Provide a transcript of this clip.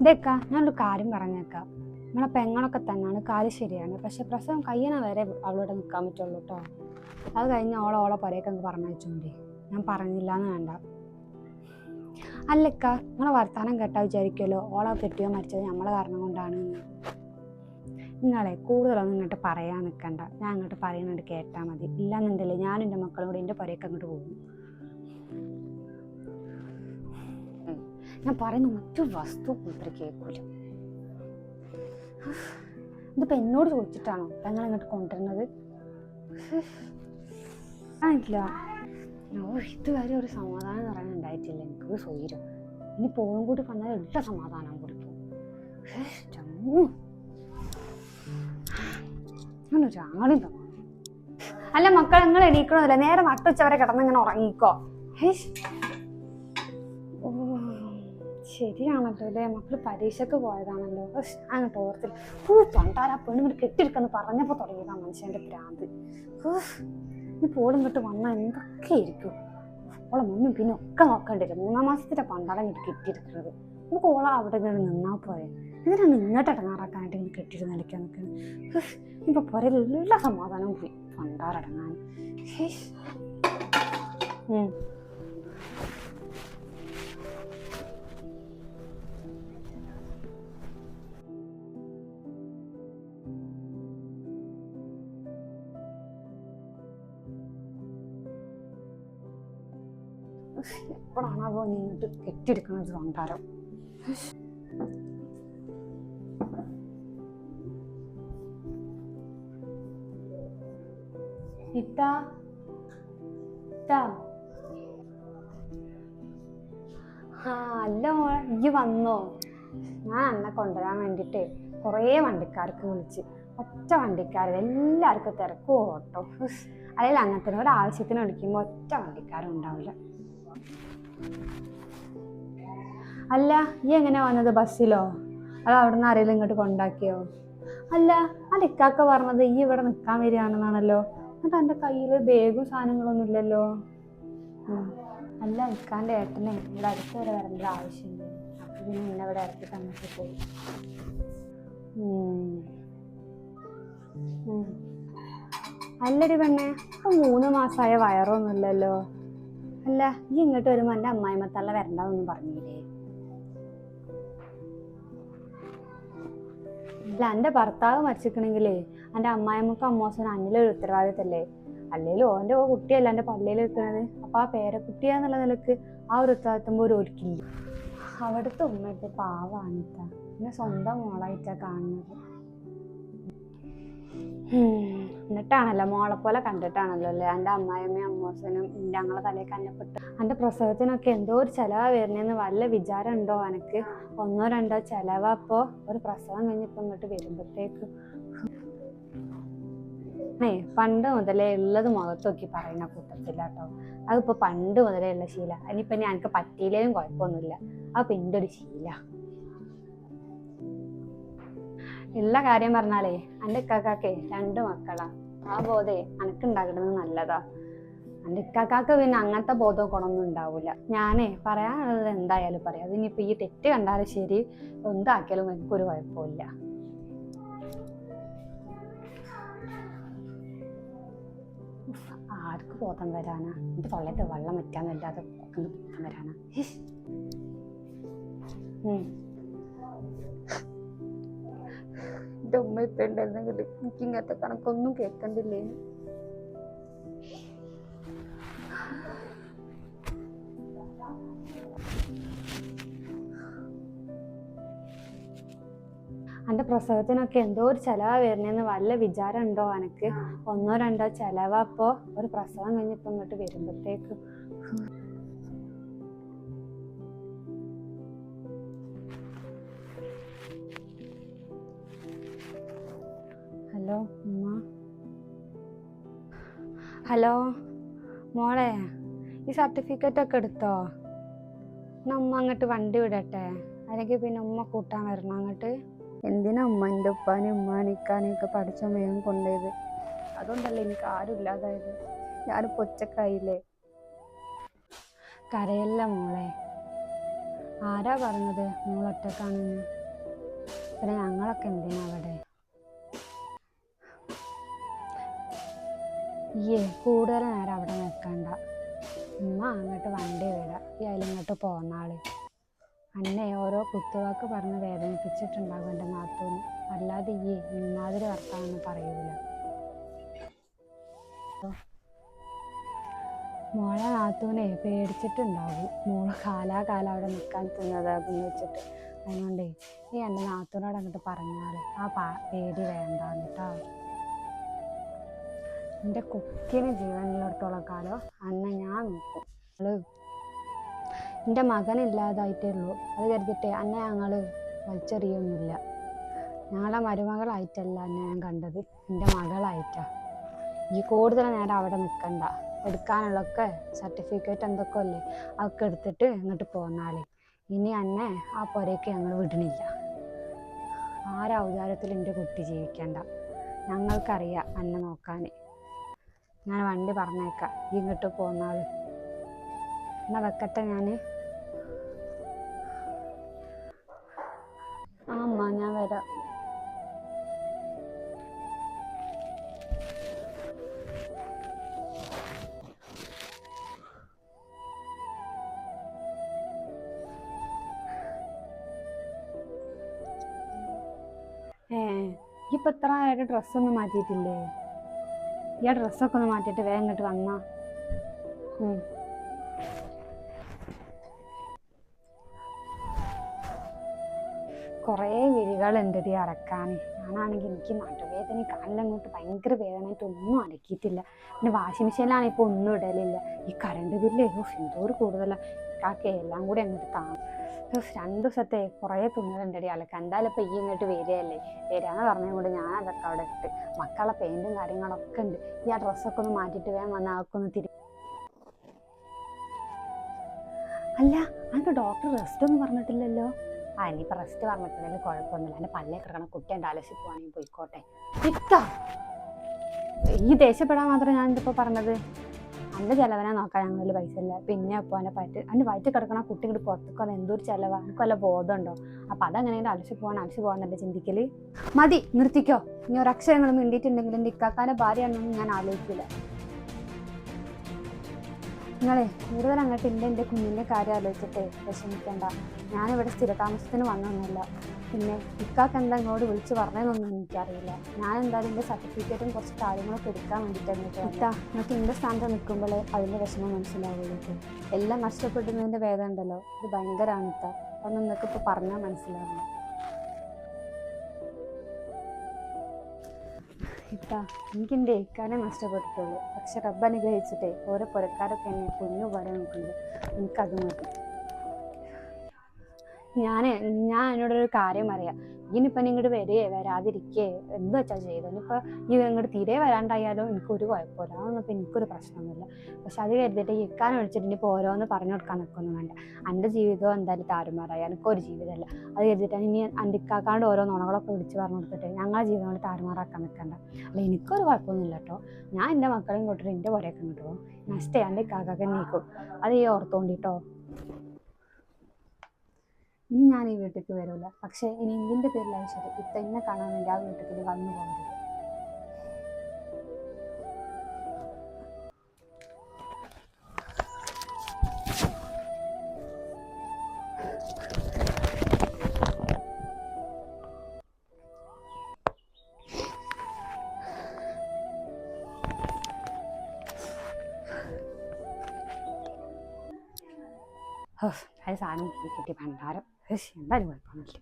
ഇതേക്ക ഞാനൊരു കാര്യം പറഞ്ഞേക്കാം. നമ്മളെ പെങ്ങളൊക്കെ തന്നെയാണ് കാര്യം ശരിയാണ്. പക്ഷെ പ്രസവം കയ്യണ വരെ അവളോട് നിൽക്കാൻ പറ്റുള്ളൂ കേട്ടോ അത് കഴിഞ്ഞ് ഓളെ ഓളെ പുരയൊക്കെ അങ്ങ് പറഞ്ഞയച്ചോണ്ടേ. ഞാൻ പറഞ്ഞില്ല എന്ന് വേണ്ട. അല്ലക്ക നിങ്ങളെ വർത്താനം കേട്ടാ വിചാരിക്കുമല്ലോ ഓളെ കെട്ടിയോ മരിച്ചത് നമ്മളെ കാരണം കൊണ്ടാണ്. നിങ്ങളെ കൂടുതലൊന്നും ഇങ്ങോട്ട് പറയാൻ നിൽക്കണ്ട ഞാൻ അങ്ങോട്ട് പറയുന്നുണ്ട് കേട്ടാൽ മതി. ഇല്ലാന്നുണ്ടല്ലേ ഞാനും എന്റെ മക്കളും കൂടി എന്റെ പുരയൊക്കെ അങ്ങോട്ട് പോകും. ഞാൻ പറയുന്ന ഒറ്റ വസ്തു മൂപ്പര് കേൾക്കൂല. ഇതിപ്പോ എന്നോട് ചോദിച്ചിട്ടാണോ ഞങ്ങൾ ഇങ്ങോട്ട് കൊണ്ടുവരുന്നത്? ആയിട്ടില്ല. ഓ ഇതുവരെ ഒരു സമാധാനം പറയാൻ ഉണ്ടായിട്ടില്ല. എനിക്കൊരു സ്വൈരം. ഇനി പോകും കൂടി വന്നാൽ എല്ലാ സമാധാനം കൊടുക്കും ഒരാളും തന്നു അല്ല മക്കൾ നിങ്ങൾ എണീക്കണമില്ല നേരെ നട്ടുച്ചവരെ കിടന്ന് ഇങ്ങനെ ഉറങ്ങിക്കോ. ഓ ശരിയാണല്ലോ അല്ലേ? മക്കൾ പരീക്ഷയ്ക്ക് പോയതാണല്ലോ. അങ്ങോട്ട് ഓർത്തിൽ ഓ പണ്ടാരാ പെണ്ണിങ്ങോട്ട് കെട്ടിരിക്കെന്ന് പറഞ്ഞപ്പോൾ തുടങ്ങിയതാ മനുഷ്യന്റെ ഭ്രാന്ത്. ഇനി പോളും വിട്ട് വന്നാൽ എന്തൊക്കെ ഇരിക്കും. ഓളെ മുന്നും പിന്നെ ഒക്കെ നോക്കേണ്ടി വരും. മൂന്നാം മാസത്തിന്റെ പണ്ടാളം ഇങ്ങോട്ട് കെട്ടിയിരിക്കുന്നത് നമുക്ക് ഓളെ അവിടെ ഇങ്ങനെ നിന്നാൽ പോരെ. ഇതിനാണ് ഇങ്ങോട്ട് ഇടങ്ങാറാക്കാനായിട്ട് ഇങ്ങനെ കെട്ടിയിട്ട് നിലയ്ക്കാൻ നിൽക്കുന്നത് ഇപ്പൊ പോരെ എല്ലാ സമാധാനവും പോയി. പണ്ടാറടങ്ങാൻ എപ്പോഴാണാവോ നീ ഇങ്ങോട്ട് കെട്ടിയെടുക്കുന്നത് വണ്ടാരം ഇത്താ ഇത്താ. ആ അല്ല മോളെ ഈ വന്നോ? ഞാൻ അന്നെ കൊണ്ടുവരാൻ വേണ്ടിട്ട് കുറേ വണ്ടിക്കാർക്ക് വിളിച്ച് ഒറ്റ വണ്ടിക്കാർ എല്ലാവർക്കും തിരക്കും ഓട്ടോ. അല്ലെങ്കിൽ അങ്ങനത്തെ ഒരാവശ്യത്തിന് വിളിക്കുമ്പോൾ ഒറ്റ വണ്ടിക്കാരും ഉണ്ടാവില്ല. അല്ല ഈ എങ്ങനെ വന്നത് ബസ്സിലോ? അത് അവിടെ നിന്ന് ആരെങ്കിലും ഇങ്ങോട്ട് കൊണ്ടാക്കിയോ? അല്ല ആ ഇക്കാക്ക പറഞ്ഞത് ഈ ഇവിടെ നിൽക്കാൻ വരികയാണെന്നാണല്ലോ. എന്നിട്ട് എന്റെ കയ്യിൽ ബാഗും സാധനങ്ങളൊന്നും ഇല്ലല്ലോ. അല്ല ഇക്കാന്റെ ഏട്ടനെ ഇവിടെ അടുത്ത് വരെ വരേണ്ട ആവശ്യമില്ല. അപ്പൊ പിന്നെ എന്നെ ഇവിടെ ഇറക്കി തന്നിട്ട് പോയി. അല്ലടി പെണ്ണെ ഇപ്പൊ മൂന്ന് മാസമായ വയറൊന്നുമില്ലല്ലോ അല്ല ഈ ഇങ്ങോട്ട് വരുമ്പോ എന്റെ അമ്മായിമത്തള്ള വരണ്ടെന്നൊന്നും പറഞ്ഞില്ലേ? അല്ല എന്റെ ഭർത്താവ് മരിച്ചിക്കണെങ്കിലേ എന്റെ അമ്മായിമ്മക്കും അമ്മോസനും അന്നിലൊരു ഉത്തരവാദിത്തല്ലേ? അല്ലേലും ഓന്റെ ഓ കുട്ടിയല്ല എന്റെ പള്ളിയിൽ നിൽക്കുന്നത് അപ്പൊ ആ പേരക്കുട്ടിയാന്നുള്ള നിലയ്ക്ക് ആ ഒരു ഉത്തരവാദിത്തം പോലും ഒരുക്കില്ല അവിടുത്തെ ഉമ്മ ഇപ്പൊ പാവാണിട്ട എന്നെ സ്വന്തം മോളായിട്ടാ കാണുന്നത്. എന്നിട്ടാണല്ലോ മോളെ പോലെ കണ്ടിട്ടാണല്ലോ അല്ലേ? എന്റെ അമ്മായിയമ്മയും അമ്മോസനും ഞങ്ങളെ തലയിൽ കന്നപ്പെട്ട് എന്റെ പ്രസവത്തിനൊക്കെ എന്തോ ഒരു ചിലവാ വരുന്നതെന്ന് വല്ല വിചാരം ഉണ്ടോ എനിക്ക് ഒന്നോ രണ്ടോ ചിലവാ അപ്പോ ഒരു പ്രസവം കഴിഞ്ഞിപ്പോ ഇങ്ങോട്ട് വരുമ്പോഴത്തേക്ക് ഏ പണ്ട് മുതലേ ഉള്ളത് മുഖത്ത് നോക്കി പറയുന്ന കൂട്ടത്തില്ല കേട്ടോ അതിപ്പോ പണ്ട് മുതലേ ഉള്ള ശീല. അതിനിപ്പോ എനിക്ക് പറ്റിയില്ലേലും കുഴപ്പമൊന്നുമില്ല. അത് പിന്നെ ഒരു ശീല. ഉള്ള കാര്യം പറഞ്ഞാലേ എന്റെ ഇക്കാക്കാക്കേ രണ്ട് മക്കളാ. ആ ബോധേ അനക്കുണ്ടാക്കുന്നത് നല്ലതാ. എന്റെ ഇക്കാക്കാക്ക് പിന്നെ അങ്ങനത്തെ ബോധം ഗുണമൊന്നും ഉണ്ടാവില്ല ഞാനേ പറയാനുള്ളത് എന്തായാലും പറയാം. അതിനിപ്പോ ഈ തെറ്റ് കണ്ടാലും ശരി എന്താക്കിയാലും എനിക്കൊരു കുഴപ്പമില്ല. ആർക്ക് ബോധം വരാനാ? എന്റെ തൊള്ളത്തെ വെള്ളം വറ്റാന്നല്ലാതെ ഒക്കെ ഉം വരാനാ. എന്റെ ഉമ്മ ഇപ്പൊ ഉണ്ടായിരുന്നെങ്കിൽ എനിക്ക് ഇങ്ങനത്തെ കണക്കൊന്നും കേൾക്കണ്ടില്ലേ അന്റെ പ്രസവത്തിനൊക്കെ എന്തോ ഒരു ചെലവാ വരുന്നതെന്ന് വല്ല വിചാരം ഉണ്ടോ അനക്ക്? ഒന്നോ രണ്ടോ ചിലവാ അപ്പോ ഒരു പ്രസവം കഴിഞ്ഞിപ്പോ ഇങ്ങോട്ട് വരുമ്പോഴത്തേക്ക് ഹലോ ഉമ്മ. ഹലോ മോളെ ഈ സർട്ടിഫിക്കറ്റ് ഒക്കെ എടുത്തോ? എന്നാ ഉമ്മ അങ്ങോട്ട് വണ്ടി വിടട്ടെ. അല്ലെങ്കിൽ പിന്നെ ഉമ്മ കൂട്ടാൻ വരണം അങ്ങോട്ട്? എന്തിനാ ഉമ്മ എന്റെ ഉപ്പാനും ഉമ്മാനിക്കാനും ഒക്കെ പഠിച്ച വേഗം കൊണ്ടുപോയത് അതുകൊണ്ടല്ലേ എനിക്ക് ആരും ഇല്ലാതായത്. ഞാനിപ്പോൾ ഒച്ചക്കായില്ലേ കരയല്ല മോളെ. ആരാ പറഞ്ഞത് മോളൊറ്റക്കാണെന്ന് പിന്നെ ഞങ്ങളൊക്കെ എന്തിനാ അവിടെ? ഏ കൂടുതൽ നേരം അവിടെ നിൽക്കണ്ട. ഉമ്മ അങ്ങോട്ട് വണ്ടി വിടാം. ഈ അതിലിങ്ങോട്ട് പോന്നാൾ. അന്നെ ഓരോ കുത്തുവാക്ക് പറഞ്ഞ് വേദനിപ്പിച്ചിട്ടുണ്ടാകും എന്റെ നാത്തൂന്. അല്ലാതെ ഈ ഇന്നാതിരി വർത്താനൊന്നും പറയൂല. മോളെ നാത്തൂനെ പേടിച്ചിട്ടുണ്ടാവും. മോൾ കാലാകാലം അവിടെ നിൽക്കാൻ തിന്നതാകും വെച്ചിട്ട്. അതുകൊണ്ടേ നീ എന്റെ നാത്തൂനോട് അങ്ങോട്ട് പറഞ്ഞാൽ ആ പേടി വേണ്ട കേട്ടോ എന്റെ കുക്കിന് ജീവനുള്ളിടത്തോളം കാലം അന്നെ ഞാൻ നോക്കും. എന്റെ മകനില്ലാതായിട്ടേ ഉള്ളൂ അത് കരുതിട്ട് അന്നെ ഞങ്ങൾ വലിച്ചെറിയൊന്നുമില്ല ഞങ്ങളെ മരുമകളായിട്ടല്ല അന്നെ ഞാൻ കണ്ടത്. എന്റെ മകളായിട്ടാ. ഈ കൂടുതൽ നേരം അവിടെ നിൽക്കണ്ട എടുക്കാനുള്ളൊക്കെ സർട്ടിഫിക്കറ്റ് എന്തൊക്കെ അല്ലേ അതൊക്കെ എടുത്തിട്ട് ഇങ്ങോട്ട് പോന്നാൽ ഇനി അന്നെ ആ പുരയ്ക്ക് ഞങ്ങൾ വിടണില്ല ആരാ എന്റെ കുട്ടി ജീവിക്കണ്ട? ഞങ്ങൾക്കറിയാം അന്നെ നോക്കാൻ ഞാൻ വണ്ടി പറഞ്ഞേക്കാം. ഇങ്ങോട്ട് പോന്നാൾ എന്നാ വെക്കട്ടെ ഞാൻ അമ്മ ഞാൻ വരാം. ഏ ഇപ്പൊ ഇത്ര ആയിട്ട് ഡ്രസ്സൊന്നും മാറ്റിയിട്ടില്ലേ? ഈ ഡ്രസ്സൊക്കെ ഒന്ന് മാറ്റിയിട്ട് വേഗം ഇങ്ങോട്ട് വന്നാ. കുറേ വിരികളുണ്ട് ഡി അരക്കാൻ ഞാനാണെങ്കിൽ എനിക്ക് നടുവേദന കാലിലങ്ങോട്ട് ഭയങ്കര വേദനയായിട്ട് ഒന്നും അലക്കിയിട്ടില്ല പിന്നെ വാഷിംഗ് മെഷീനിലാണ് ഇപ്പോൾ ഒന്നും ഇടലില്ല. ഈ കറണ്ട് ബില്ല് എന്തോ കൂടുതലാണ് ഇക്കാക്കെ എല്ലാം കൂടി അങ്ങോട്ട് താ ഓ, രണ്ട് ദിവസത്തെ കുറേ തുണികളുണ്ടടി അലക്കാൻ. എന്തായാലും ഇപ്പം ഈ ഇങ്ങോട്ട് വരികയല്ലേ? വരാന്ന് പറഞ്ഞുകൊണ്ട് ഞാൻ അതൊക്കെ അവിടെ ഇട്ട് മക്കളെ പെയിന്റും കാര്യങ്ങളൊക്കെ ഉണ്ട്. ഈ ആ ഡ്രസ്സൊക്കെ ഒന്ന് മാറ്റിയിട്ട് വേഗം വന്ന് ആക്കൊന്ന് തിരി അല്ല അനക്ക് ഡോക്ടർ റെസ്റ്റ് ഒന്നും പറഞ്ഞിട്ടില്ലല്ലോ? ആ ഇനിയിപ്പോൾ റെസ്റ്റ് പറഞ്ഞിട്ടില്ലെങ്കിൽ കുഴപ്പമൊന്നുമില്ല. എന്റെ പല്ലേ കിടക്കണം കുട്ടി എന്റെ അലസി പോവാണെങ്കിൽ പോയിക്കോട്ടെ. ഈ ദേഷ്യപ്പെടാൻ മാത്രമേ ഞാൻ പറഞ്ഞത്. എന്റെ ചിലവനെ നോക്കാൻ ഞങ്ങളിൽ പൈസ ഇല്ല. പിന്നെ അപ്പോൾ എന്റെ പറ്റ് അവന്റെ വയറ്റിൽ കിടക്കണ കുട്ടി ഇങ്ങോട്ട് പുറത്തേക്ക് എന്തോ എന്തൊരു ചിലവാണ് എനിക്ക് വല്ല ബോധമുണ്ടോ അപ്പം അതങ്ങനെ അലസി പോകാൻ അലസി പോകാന്നല്ലേ ചിന്തിക്കൽ. മതി നിർത്തിക്കോ. ഇനി ഒരക്ഷരങ്ങൾ മിണ്ടിയിട്ടുണ്ടെങ്കിൽ എന്റെ ഇക്കാക്കാന്റെ ഭാര്യയാണെന്നൊന്നും ഞാൻ ആലോചിക്കില്ല നിങ്ങളെ കൂടുതൽ അങ്ങോട്ട് എന്റെ എന്റെ കുഞ്ഞിന്റെ കാര്യം ആലോചിച്ചിട്ടേ വിഷമിക്കണ്ട. ഞാനിവിടെ സ്ഥിരതാമസത്തിന് വന്നൊന്നുമില്ല. പിന്നെ ഇക്കാക്ക് എന്താ ഇങ്ങോട്ട് വിളിച്ച് പറഞ്ഞതെന്നൊന്നും എനിക്കറിയില്ല. ഞാൻ എന്തായാലും എന്റെ സർട്ടിഫിക്കറ്റും കുറച്ച് കാര്യങ്ങളൊക്കെ എടുക്കാൻ വേണ്ടിയിട്ടാണ് ഇത്താ നിങ്ങൾക്ക് എന്റെ സ്ഥാനത്ത് നിൽക്കുമ്പോഴേ അതിന്റെ വിഷമം മനസ്സിലാവുള്ളൂ. എല്ലാം നഷ്ടപ്പെടുന്നതിന്റെ വേദന ഉണ്ടല്ലോ. ഇത് ഭയങ്കരമാണ് ഇത്ത. അതൊന്നും നിങ്ങൾക്ക് ഇപ്പോൾ പറഞ്ഞാൽ മനസ്സിലാവില്ല. ഇത്താ എനിക്ക് എന്റെ ഏക്കാനെ നഷ്ടപ്പെട്ടിട്ടുള്ളൂ. പക്ഷെ റബ്ബ് അനുഗ്രഹിച്ചിട്ടേ ഓരോ പുരക്കാരൊക്കെ എന്നെ കുഞ്ഞു പോലെ നോക്കുന്നത് എനിക്കത് മതി. ഞാൻ ഞാൻ എന്നോടൊരു കാര്യം അറിയാം ഇനിയിപ്പം ഇങ്ങോട്ട് വരികയെ വരാതിരിക്കേ. എന്ത് വെച്ചാൽ ചെയ്തു? ഇനിയിപ്പോൾ ഈ ഇങ്ങോട്ട് തീരെ വരാണ്ടായാലും എനിക്കൊരു കുഴപ്പമില്ല. അതൊന്നും ഇപ്പം എനിക്കൊരു പ്രശ്നമൊന്നുമില്ല. പക്ഷെ അത് കരുതിയിട്ട് ഇക്കാൻ വിളിച്ചിട്ട് ഇനിയിപ്പോൾ ഓരോന്ന് പറഞ്ഞു കൊടുക്കാൻ നിൽക്കൊന്നും വേണ്ട. എന്റെ ജീവിതം എന്തായാലും താറുമാറായി. എനിക്കൊരു ജീവിതമല്ല. അത് കരുതിയിട്ട് ഇനി എന്റെ ഇക്കാക്കാണ്ട് ഓരോ നുണകളൊക്കെ വിളിച്ച് പറഞ്ഞു കൊടുത്തിട്ട് ഞങ്ങളെ ജീവിതം കൊണ്ട് താറുമാറാക്കാൻ നിൽക്കണ്ട അല്ല എനിക്കൊരു കുഴപ്പമൊന്നുമില്ല കേട്ടോ. ഞാൻ എന്റെ മക്കളെയും കൊണ്ടിട്ട് എന്റെ പുരയൊക്കെ ഇങ്ങോട്ട് പോകും. നെക്സ്റ്റ് എന്റെ ഇക്കാക്കൊക്കെ നീക്കും. അത് ഈ ഓർത്തോണ്ടിട്ടോ? ഇനി ഞാൻ ഈ വീട്ടിലേക്ക് വരില്ല പക്ഷെ ഇനി എന്തിന്റെ പേരിൽ ശരി ഇത്ത എന്നെ കാണാൻ വേണ്ടി ആ വീട്ടിലേക്ക് വന്നു പോകരുത്. അത് സാധനം കിട്ടി ഭണ്ഡാരം. എന്തായാലും കുഴപ്പമൊന്നുമില്ല